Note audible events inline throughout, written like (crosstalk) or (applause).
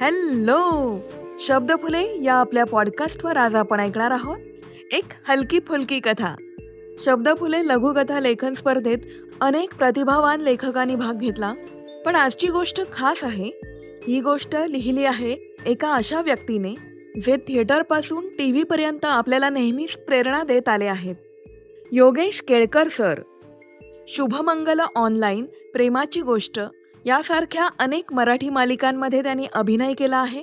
Hello शब्द फुले या आपल्या पॉडकास्टवर आज आपण ऐकणार आहोत एक हलकी फुलकी कथा. शब्द फुले लघुकथा लेखन स्पर्धेत अनेक प्रतिभावान लेखकांनी भाग घेतला पण आजची गोष्ट खास आहे. ही गोष्ट लिहिली आहे एका अशा व्यक्तीने जे थिएटरपासून टी व्हीपर्यंत आपल्याला नेहमीच प्रेरणा देत आले आहेत. योगेश केळकर सर. शुभमंगल ऑनलाईन प्रेमाची गोष्ट यासारख्या अनेक मराठी मालिकांमध्ये त्यांनी अभिनय केला आहे.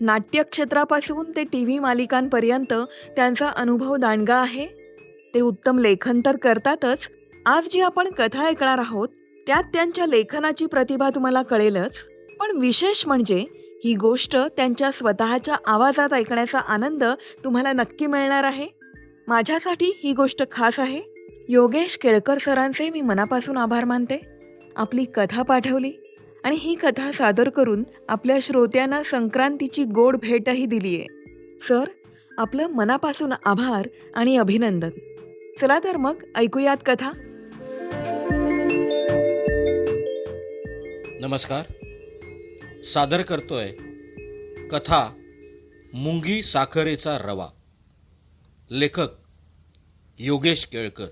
नाट्यक्षेत्रापासून ते टी व्ही मालिकांपर्यंत त्यांचा अनुभव दांडगा आहे. ते उत्तम लेखन तर करतातच. आज जी आपण कथा ऐकणार आहोत त्यात त्यांच्या लेखनाची प्रतिभा तुम्हाला कळेलच. पण विशेष म्हणजे ही गोष्ट त्यांच्या स्वतःच्या आवाजात ऐकण्याचा आनंद तुम्हाला नक्की मिळणार आहे. माझ्यासाठी ही गोष्ट खास आहे. योगेश केळकर सरांचे मी मनापासून आभार मानते. आपली कथा पाठवली आणि ही कथा सादर करून आपल्या श्रोत्यांना संक्रांतीची गोड भेटही दिली आहे सर आपलं मनापासून आभार आणि अभिनंदन. चला तर मग ऐकूयात कथा. नमस्कार. सादर करतोय कथा मुंगी साखरेचा रवा. लेखक योगेश केळकर.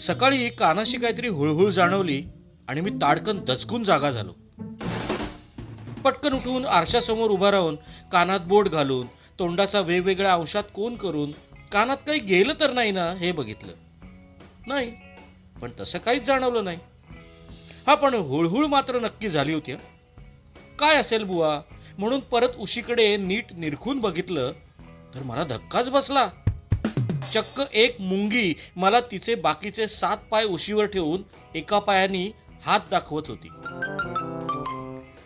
सकाळी कानाशी काहीतरी हुळहुळ जाणवली आणि मी ताडकन दचकून जागा झालो. पटकन उठून आरशासमोर उभा राहून कानात बोट घालून तोंडाचा वेगवेगळ्या अंशात कोण करून कानात काही गेलं तर नाही ना हे बघितलं. नाही पण तसं काहीच जाणवलं नाही. हा पण हुळहुळ मात्र नक्की झाली होती काय असेल बुवा? म्हणून परत उशीकडे नीट निरखून बघितलं तर मला धक्काच बसला. चक्क एक मुंगी मला तिचे बाकीचे सात पाय उशीवर ठेवून एका पायानी हात दाखवत होती.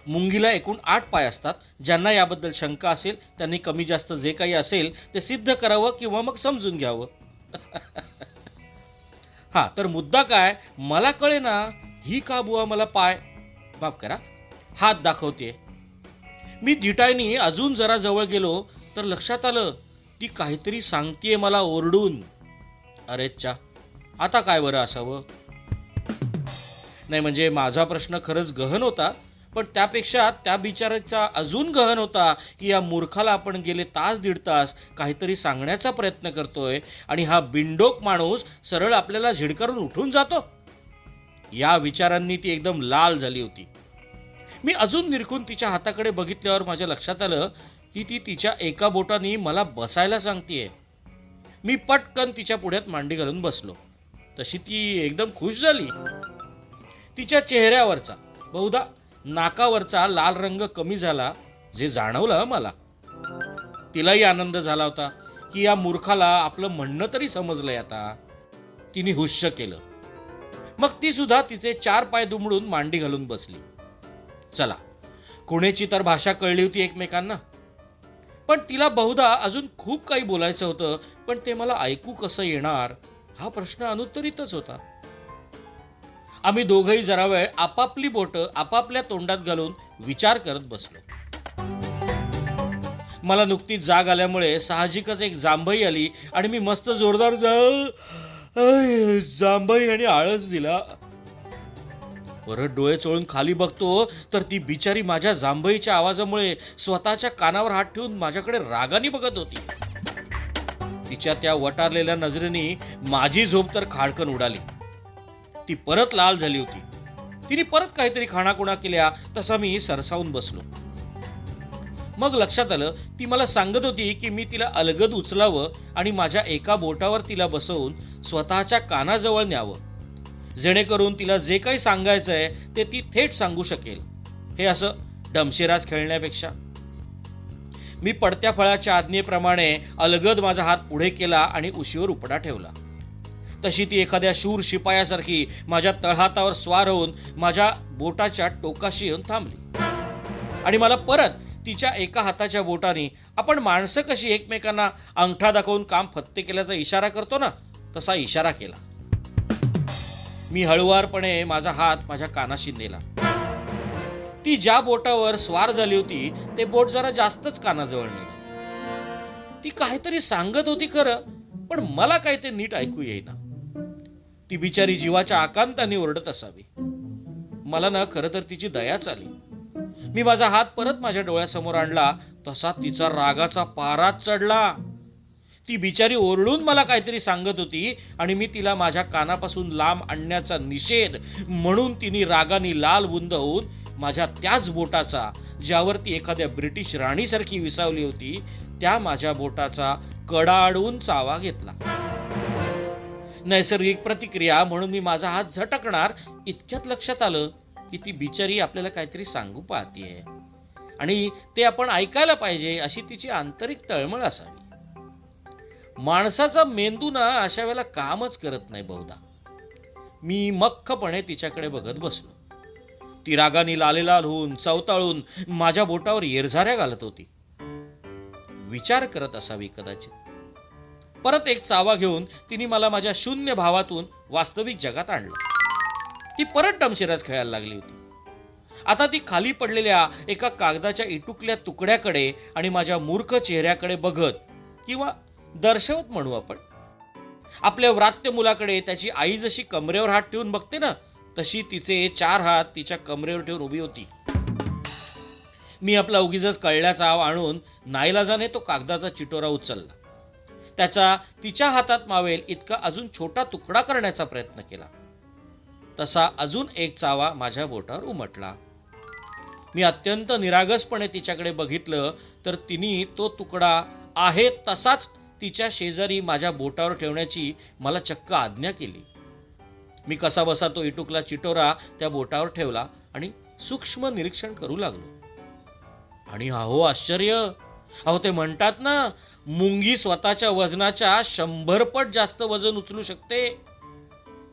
मुंगीला एकूण आठ पाय असतात. ज्यांना याबद्दल शंका असेल त्यांनी कमी जास्त जे काही असेल ते सिद्ध करावं किंवा मग समजून घ्यावं. (laughs) हा तर मुद्दा काय? मला कळे ना ही का बुवा मला पाय? माफ करा. हात दाखवते मी धिटायनी अजून जरा जवळ गेलो तर लक्षात आलं ती काहीतरी सांगतेय मला ओरडून. अरे आता काय बरं असावं? नाही म्हणजे माझा प्रश्न खरंच गहन होता पण त्यापेक्षा त्या बिचाराचा अजून गहन होता की या मूर्खाला आपण गेले तास दीड तास काहीतरी सांगण्याचा प्रयत्न करतोय आणि हा बिंडोक माणूस सरळ आपल्याला झिडकारून उठून जातो? या विचारांनी ती एकदम लाल झाली होती. मी अजून निरखून तिच्या हाताकडे बघितल्यावर माझ्या लक्षात आलं की ती तिच्या एका बोटाने मला बसायला सांगतेय. मी पटकन तिच्या पुढ्यात मांडी घालून बसलो. तशी ती एकदम खुश झाली. तिच्या चेहऱ्यावरचा बहुधा नाकावरचा लाल रंग कमी झाला जे जाणवलं मला. तिलाही आनंद झाला होता की या मूर्खाला आपलं म्हणणं तरी समजलंय आता. तिने हुश्य केलं. मग ती सुद्धा तिचे चार पाय दुमडून मांडी घालून बसली. चला कुणेची तर भाषा कळली होती एकमेकांना. पण तिला बहुधा अजून खूप काही बोलायचं होतं पण ते मला ऐकू कसं येणार? हा प्रश्न अनुत्तरितच होता. आम्ही दोघंही जरा वेळ आपापली बोटं आपापल्या तोंडात घालून विचार करत बसलो. मला नुकतीच जाग आल्यामुळे साहजिकच एक जांभई आली आणि मी मस्त जोरदार जांभई आणि आळस दिला. परत डोळे चोळून खाली बघतो तर ती बिचारी माझ्या जांभईच्या आवाजामुळे स्वतःच्या कानावर हात ठेवून माझ्याकडे रागाने बघत होती. तिच्या त्या वटारलेल्या नजरेने माझी झोप तर खाडकन उडाली. ती परत लाल झाली होती. तिने परत काहीतरी खाणाकुणा केल्या तसा मी सरसावून बसलो. मग लक्षात आलं ती मला सांगत होती की मी तिला अलगद उचलावं आणि माझ्या एका बोटावर तिला बसवून स्वतःच्या कानाजवळ न्यावं. जेणेकरून तिला जे काही सांगायचं आहे ते ती थेट सांगू शकेल. हे असं डमशेराज खेळण्यापेक्षा. मी पडत्या फळाच्या आज्ञेप्रमाणे अलगद माझा हात पुढे केला आणि उशीवर उपडा ठेवला. तशी ती एखाद्या शूर शिपायासारखी माझ्या तळहातावर स्वार होऊन माझ्या बोटाच्या टोकाशी येऊन थांबली. आणि मला परत तिच्या एका हाताच्या बोटाने आपण माणसं कशी एकमेकांना अंगठा दाखवून काम फत्ते केल्याचा इशारा करतो ना तसा इशारा केला. मी हळुवारपणे माझा हात माझ्या कानाशी नेला. ती ज्या बोटावर स्वार झाली होती ते बोट जरा जास्तच कानाजवळ नेलं. ती काहीतरी सांगत होती खरं पण मला काही ते नीट ऐकू येईना. ती बिचारी जीवाच्या आकांताने ओरडत असावी. मला ना खरं तर तिची दयाच आली. मी माझा हात परत माझ्या डोळ्यासमोर आणला तसा तिचा रागाचा पाराच चढला. ती बिचारी ओरडून मला काहीतरी सांगत होती आणि मी तिला माझ्या कानापासून लांब आणण्याचा निषेध म्हणून तिने रागाने लाल बुंद होऊन माझ्या त्याच बोटाचा ज्यावरती एखाद्या ब्रिटिश राणीसारखी विसावली होती त्या माझ्या बोटाचा कडाडून चावा घेतला. नैसर्गिक प्रतिक्रिया म्हणून मी माझा हात झटकणार इतक्यात लक्षात आलं की ती बिचारी आपल्याला काहीतरी सांगू पाहतीये. आणि ते आपण ऐकायला पाहिजे अशी तिची आंतरिक तळमळ असावी. माणसाचा मेंदू ना अशा वेळेला कामच करत नाही बहुधा. मी मख्खपणे तिच्याकडे बघत बसलो. ती रागाने लालेलाल होऊन चवताळून माझ्या बोटावर येरझाऱ्या घालत होती. विचार करत असावी कदाचित. परत एक चावा घेऊन तिने मला माझ्या शून्य भावातून वास्तविक जगात आणलं. ती परत डमशिराज खेळायला लागली होती. आता ती खाली पडलेल्या एका कागदाच्या इटुकल्या तुकड्याकडे आणि माझ्या मूर्ख चेहऱ्याकडे बघत किंवा दर्शवत म्हणू आपण. आपल्या व्रात्य मुलाकडे त्याची आई जशी कमरेवर हात ठेवून बघते ना तशी तिचे चार हात तिच्या कमरेवर ठेवून उभी होती. मी आपला उगीच कळल्याचा आव आणून नाईलाजाने तो कागदाचा चिटोरा उचलला. त्याचा तिच्या हातात मावेल इतका अजून छोटा तुकडा करण्याचा प्रयत्न केला. तसा अजून एक चावा माझ्या बोटावर उमटला. मी अत्यंत निरागसपणे तिच्याकडे बघितलं तर तिने तो तुकडा आहे तसाच तिच्या शेजारी माझ्या बोटावर ठेवण्याची मला चक्क आज्ञा केली. मी कसा बसा तो इटुकला चिटोरा त्या बोटावर ठेवला आणि सूक्ष्म निरीक्षण करू लागलो. आणि अहो आश्चर्य! अहो ते म्हणतात ना मुंगी स्वतःच्या वजनाच्या शंभरपट जास्त वजन उचलू शकते.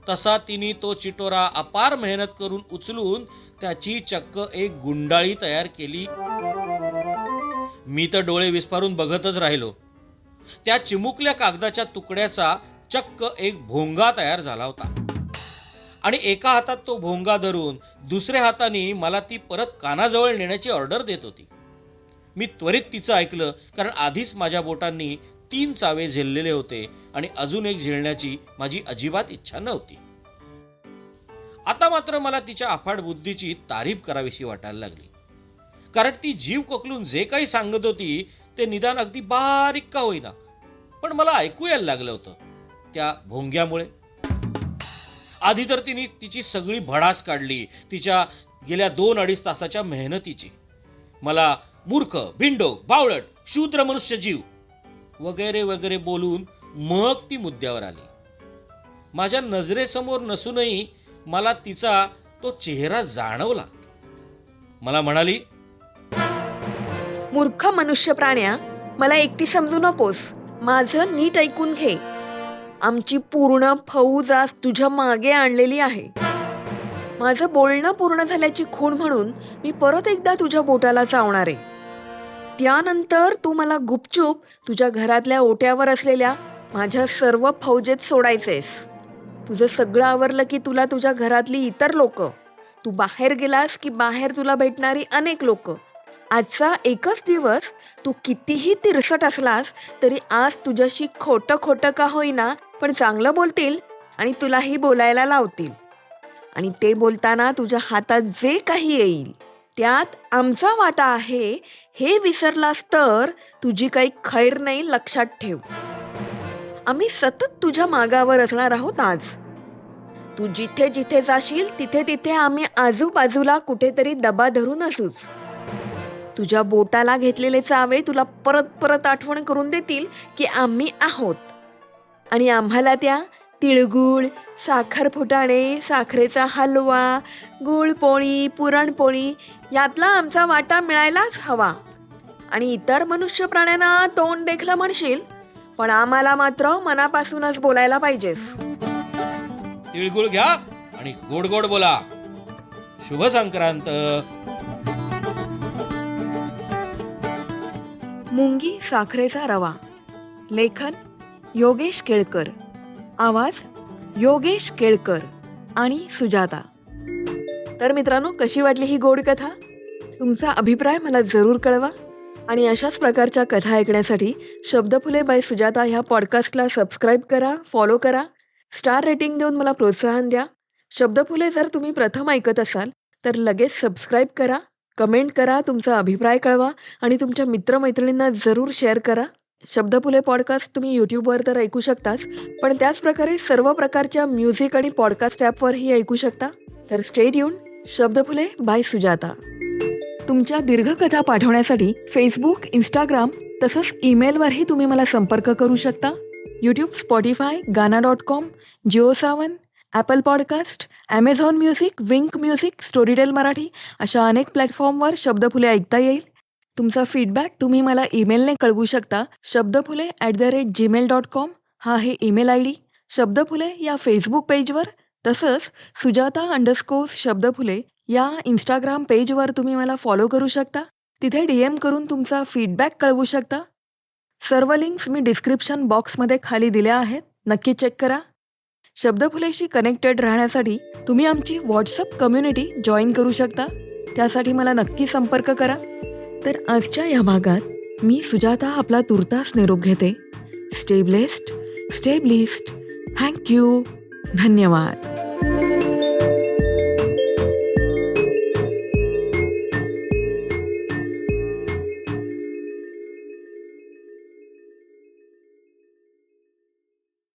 तसा तिने तो चिटोरा अपार मेहनत करून उचलून त्याची चक्क एक गुंडाळी तयार केली. मी तर डोळे विस्फारून बघतच राहिलो. त्या चिमुकल्या कागदाच्या तुकड्याचा चक्क एक भोंगा तयार झाला होता. आणि एका हातात तो भोंगा धरून दुसऱ्या हाताने मला ती परत कानाजवळ नेण्याची ऑर्डर देत होती. मी त्वरित तिचं ऐकलं कारण आधीच माझ्या बोटांनी तीन चावे झेललेले होते आणि अजून एक झेलण्याची माझी अजिबात इच्छा नव्हती. आता मात्र मला तिच्या अफाट बुद्धीची तारीफ करावीशी वाटायला लागली. कारण ती जीव कोकलून जे काही सांगत होती ते निदान अगदी बारीक का होईना. पण मला ऐकू यायला लागलं होतं त्या भोंग्यामुळे. आधी तर तिने तिची सगळी भडास काढली तिच्या गेल्या दोन अडीच तासाच्या मेहनतीची. मला मूर्ख भिंडोक बावळट शूद्र मनुष्य जीव वगैरे वगैरे बोलून मग ती मुद्द्यावर आली. माझ्या नजरेसमोर नसूनही मला तिचा तो चेहरा जाणवला. मला म्हणाली मूर्ख मनुष्य प्राण्या मला एकटी समजू नकोस. माझं नीट ऐकून घे. आमची पूर्ण फौज आज तुझ्या मागे आणलेली आहे. माझं बोलणं पूर्ण झाल्याची खूण म्हणून मी परत एकदा तुझ्या बोटाला चावणार. आहे त्यानंतर तू मला गुपचूप तुझ्या घरातल्या ओट्यावर असलेल्या माझ्या सर्व फौजेत सोडायचेस. तुझं सगळं आवरलं की तुला तुझ्या घरातली इतर लोक. तू बाहेर गेलास की बाहेर तुला भेटणारी अनेक लोकं. आजचा एकच दिवस तू कितीही तिरसट असलास तरी आज तुझ्याशी खोटं खोटं का होईना पण चांगलं बोलतील आणि तुलाही बोलायला लावतील. आणि ते बोलताना तुझ्या हातात जे काही येईल त्यात आमचा वाटा आहे हे विसरलास तर तुझी काही खैर नाही लक्षात ठेव. आम्ही सतत तुझ्या मागावर असणार आहोत आज. तू जिथे जिथे जाशील तिथे तिथे आम्ही आजूबाजूला कुठेतरी दबा धरून असूच. तुझ्या बोटाला घेतलेले चावे तुला परत परत आठवण करून देतील की आम्ही आहोत. आणि आम्हाला त्या तिळगुळ साखर फुटाणे साखरेचा हलवा गुळपोळी पुरणपोळी यातला आमचा वाटा मिळायलाच हवा. आणि इतर मनुष्य प्राण्यांना तोंड देखलं म्हणशील पण आम्हाला मात्र मनापासूनच बोलायला पाहिजेस. तिळगुळ घ्या आणि गोड गोड बोला. शुभ संक्रांत. मुंगी साखरेचा रवा. लेखन योगेश केळकर. आवाज योगेश केळकर आणि सुजाता. तर मित्रांनो कशी वाटली ही गोड कथा? तुमचा अभिप्राय मला जरूर कळवा आणि अशाच प्रकारच्या कथा ऐकण्यासाठी शब्दफुले बाय सुजाता ह्या पॉडकास्टला सबस्क्राईब करा फॉलो करा. स्टार रेटिंग देऊन मला प्रोत्साहन द्या. शब्दफुले जर तुम्ही प्रथम ऐकत असाल तर लगेच सबस्क्राईब करा. कमेंट करा तुमचा अभिप्राय कळवा आणि तुमच्या मित्रमैत्रिणींना जरूर शेअर करा. शब्दफुले पॉडकास्ट तुम्ही यूट्यूबवर तर ऐकू शकताच पण त्याचप्रकारे सर्व प्रकारच्या म्युझिक आणि पॉडकास्ट ॲपवरही ऐकू शकता. तर स्टेट येऊन शब्दफुले बाय सुजाता. तुमच्या दीर्घकथा पाठवण्यासाठी फेसबुक इंस्टाग्राम तसंच ईमेलवरही तुम्ही मला संपर्क करू शकता. YouTube Spotify Gaana dot com Jio Saavn Apple podcast Amazon music Wynk music Storytel Marathi अशा अनेक प्लॅटफॉर्मवर शब्दफुले ऐकता येईल. तुमचा फीडबॅक तुम्ही मला ईमेलने कळवू शकता. Shabdaphule at the rate Gmail dot com हा आहे ईमेल आय डी शब्दफुले या फेसबुक पेजवर तसंच सुजाता अंडरस्कोर्स शब्दफुले या इंस्टाग्राम पेजवर तुम्ही मला फॉलो करू शकता. तिथे डी एम करून तुमचा फीडबॅक कळवू शकता. सर्व लिंक्स मी डिस्क्रिप्शन बॉक्समध्ये खाली दिल्या आहेत. नक्की चेक करा. शब्दफुलेशी कनेक्टेड राहण्यासाठी तुम्ही आमची व्हॉट्सअप कम्युनिटी जॉईन करू शकता. त्यासाठी मला नक्की संपर्क करा. तर आजच्या या भागात मी सुजाता आपला तुर्तास निरोप घेते. स्टे ब्लेस्ड स्टे थँक्यू धन्यवाद.